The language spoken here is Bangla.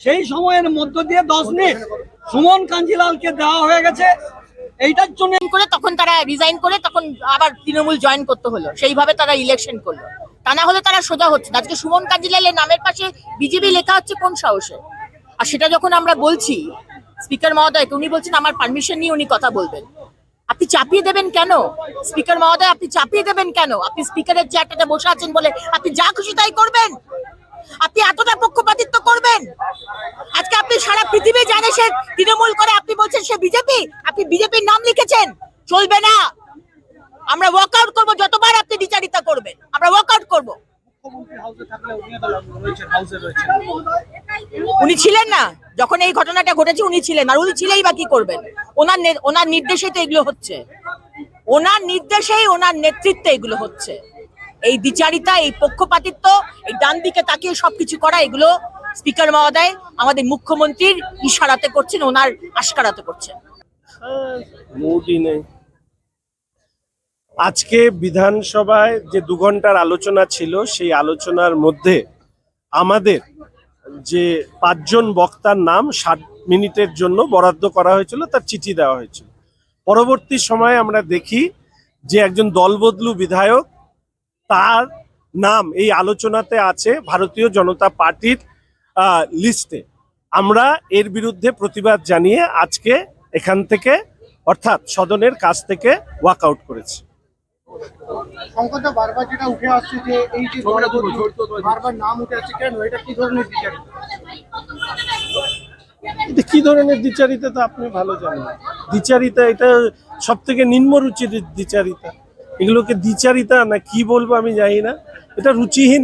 সেই সময়ের মধ্য দিয়ে দশ মিনিট সুমন কাঞ্জিলালকে দেওয়া হয়ে গেছে। এইটার জন্য করে তখন তারা রিজাইন করে তখন আবার তৃণমূল জয়েন করতে হলো। সেইভাবে তারা ইলেকশন করল। তা না হলে তারা সোজা হচ্ছে। আজকে সুমন কাজিলালের নামের পাশে বিজেপি লেখা হচ্ছে কোন সাহসে? আর সেটা যখন আমরা বলছি স্পিকার মহোদয়কে উনি বলছেন, আমার পারমিশন নিয়ে উনি কথা বলবেন। আপনি চাপিয়ে দেবেন কেন? স্পিকার মহোদয়, আপনি চাপিয়ে দেবেন কেন? আপনি স্পিকারের চেয়ারটাতে বসে আছেন বলে আপনি যা খুশি তাই করবেন। আপনি এতটা পক্ষপাতিত্ব করবেন। আজকে আপনি সারা পৃথিবী জানে সে তৃণমূল করে আপনি বলছেন সে বিজেপি? আপনি বিজেপির নাম লিখেছেন। চলবে না। আমরা ওয়ার্কআউট করব, যতবার আপনি বিচারিতা করবেন। আমরা ওয়ার্কআউট করব। উনি ছিলেন না। যখন এই ঘটনাটা ঘটেছে, উনি ছিলেন আর উনি ছিলেই বা কি করবেন? ওনার ওনার নির্দেশেই তো এগুলো হচ্ছে। ওনার নির্দেশেই ওনার নেতৃত্বে এগুলো হচ্ছে। এই বিচারিতা এই পক্ষপাতিত্ব, এই ডান দিকে তাকিয়ে সবকিছু করা, এগুলো স্পিকার মহোদয়, আমাদের মুখ্যমন্ত্রীর ইশারাতে করছেন, ওনার আশকারাতে করছেন। আজকে বিধানসভায় যে দু ঘণ্টার আলোচনা ছিল, সেই আলোচনার মধ্যে আমাদের যে পাঁচজন বক্তার নাম ষাট মিনিটের জন্য বরাদ্দ করা হয়েছিল, তার চিঠি দেওয়া হয়েছিল। পরবর্তী সময়ে আমরা দেখি যে একজন দলবদলু বিধায়ক, তার নাম এই আলোচনাতে আছে ভারতীয় জনতা পার্টির লিস্টে। আমরা এর বিরুদ্ধে প্রতিবাদ জানিয়ে আজকে এখান থেকে, অর্থাৎ সদনের কাছ থেকে ওয়াকআউট করেছি। বারবার যেটা উঠে আসছে যে এই যে বারবার নাম উঠে আসছে কেন? এটা কি ধরনের বিচার? এটা কি ধরনের দ্বিচারিতা তো আপনি ভালো জানেন। দ্বিচারিতা এটা সব থেকে নিম্নরুচির দ্বিচারিতা এগুলোকে দ্বিচারিতা না কি বলব আমি জানি না। এটা রুচিহীন